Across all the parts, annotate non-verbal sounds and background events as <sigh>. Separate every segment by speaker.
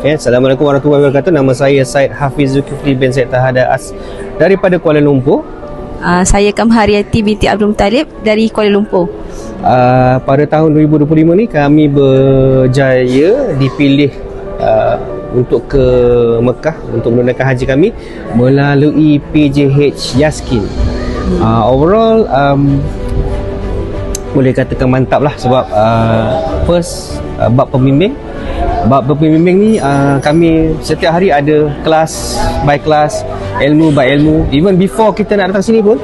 Speaker 1: Ya, Assalamualaikum warahmatullahi wabarakatuh. Nama saya Said Hafiz Zulkifli bin Said Tahada As daripada Kuala Lumpur.
Speaker 2: Uh, saya Kamhariati binti Abdul Muttalib dari Kuala Lumpur.
Speaker 1: Uh, pada tahun 2025 ni kami berjaya dipilih uh, untuk ke Mekah untuk menunaikan haji kami melalui PJH Yaskin. Uh, overall um, boleh katakan mantap lah sebab uh, first uh, bab pembimbing bab pembimbing ni uh, kami setiap hari ada kelas by kelas ilmu by ilmu. Even before kita nak datang sini pun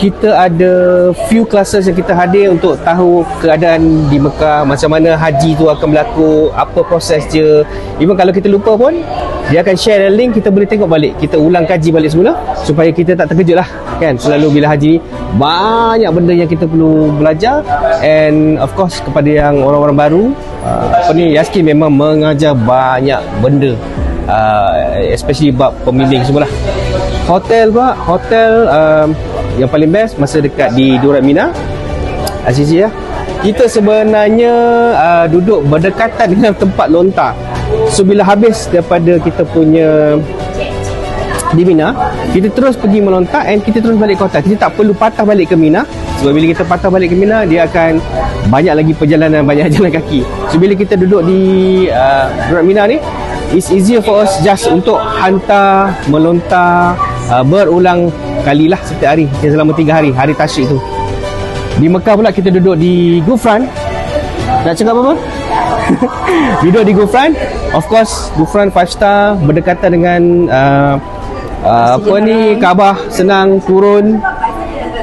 Speaker 1: kita ada few classes yang kita hadir untuk tahu keadaan di Mekah macam mana haji tu akan berlaku apa proses dia. Even kalau kita lupa pun dia akan share link kita boleh tengok balik. Kita ulang kaji balik semula supaya kita tak terkejut lah kan? Selalu bila haji ni banyak benda yang kita perlu belajar. And of course kepada yang orang-orang baru uh, apa ni Yaskin memang mengajar banyak benda. Uh, especially bab pembimbing semua lah hotel pak. Hotel um, yang paling best masa dekat di Durat Mina. Azizi ya. Kita sebenarnya uh, duduk berdekatan <laughs> dengan tempat lontar so bila habis daripada kita punya di Mina kita terus pergi melontar and kita terus balik hotel kita tak perlu patah balik ke Mina. Sebab bila kita patah balik ke Mina dia akan banyak lagi perjalanan banyak <laughs> jalan kaki. So bila kita duduk di uh, Mina ni it's easier for us just untuk hantar melontar uh, berulang kali lah setiap hari yang selama tiga hari hari tasyrik tu. Di Mekah pula kita duduk di Gufran. Nak cakap apa-apa? <laughs> duduk di Gufran. Of course Gufran 5 star berdekatan dengan uh, uh, apa ni Kaabah senang turun.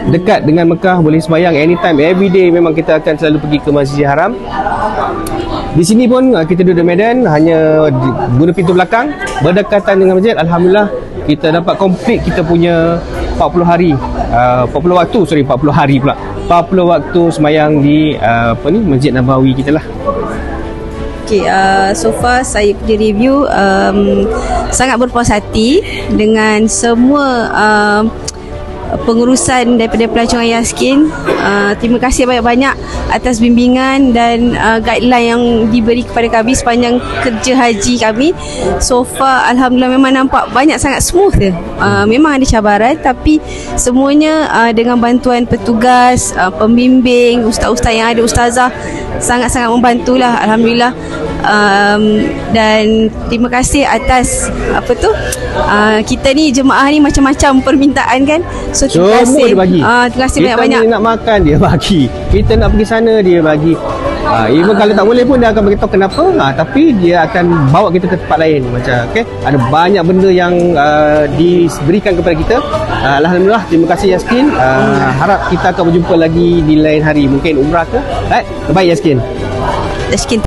Speaker 1: Dekat dengan Mekah boleh sembahyang anytime every day memang kita akan selalu pergi ke Masjid Haram. Di sini pun uh, kita duduk di Medan hanya guna pintu belakang berdekatan dengan masjid. Alhamdulillah kita dapat complete kita punya 40 hari. Uh, 40 waktu sorry 40 hari pula. 40 waktu semayang di uh, apa ni Masjid Nabawi kita lah.
Speaker 2: Okay, uh, so far saya punya review um, sangat berpuas hati dengan semua um, pengurusan daripada pelancongan Yaskin. Uh, terima kasih banyak-banyak atas bimbingan dan uh, guideline yang diberi kepada kami sepanjang kerja haji kami. So far alhamdulillah memang nampak banyak sangat smooth. Uh, memang ada cabaran tapi semuanya uh, dengan bantuan petugas, uh, pembimbing, ustaz-ustaz yang ada, ustazah sangat-sangat membantulah alhamdulillah. Um, dan terima kasih atas apa tu uh, kita ni jemaah ni macam-macam permintaan kan? So terima
Speaker 1: Semua
Speaker 2: kasih.
Speaker 1: dia bagi.
Speaker 2: Uh, terima kasih
Speaker 1: Kita
Speaker 2: banyak-banyak.
Speaker 1: nak makan dia bagi. Kita nak pergi sana dia bagi. Ha, even kalau tak boleh pun dia akan beritahu kenapa ha, tapi dia akan bawa kita ke tempat lain macam okay? ada banyak benda yang uh, diberikan kepada kita. Uh, Alhamdulillah terima kasih Yaskin. Uh, harap kita akan berjumpa lagi di lain hari. Mungkin umrah ke? Right? baik Yaskin.
Speaker 2: Yaskin